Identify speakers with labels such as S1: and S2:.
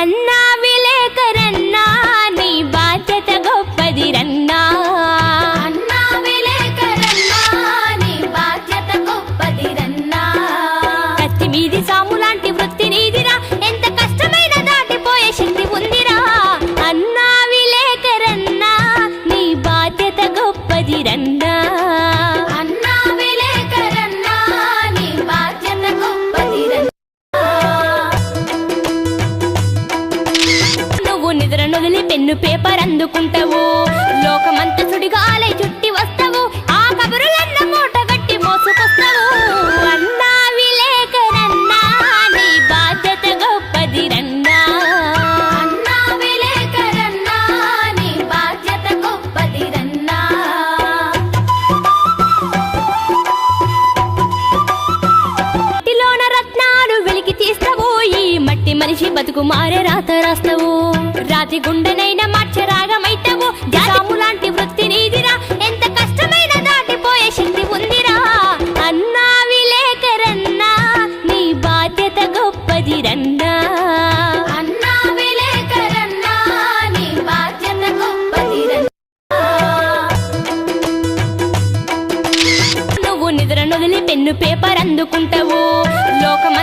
S1: అన్నా విలేకరన్నా నీ బాధ్యత గొప్పది రన్నా
S2: అన్నా విలేకరన్నా నీ బాధ్యత గొప్పదిరన్నా.
S1: కత్తి మీది సాము లాంటి వృత్తి నీదిరా ఎంత కష్టమైన దాటిపోయే శక్తి ఉందిరా. అన్నా విలేకరన్నా నీ బాధ్యత గొప్పది రన్నా నువ్వు పెన్ను పేపర్ అందుకుంటావు. లోకమంత సుడిగా మనిషి బతుకు మారే రాత రాస్తావు. రాతి గుండెనైనా మార్చ రాగమైతావు. జాము లాంటి వృత్తి నీదిరా. ఎంత కష్టమైన దాటిపోయే శక్తి ఉందిరా. అన్నా విలేకరన్నా నీ బాధ్యత గొప్పది రన్నా.
S2: గొప్పదిరన్నా
S1: నువ్వు నిద్ర నొదిలి పెన్ను పేపర్ అందుకుంటావు. లోకమ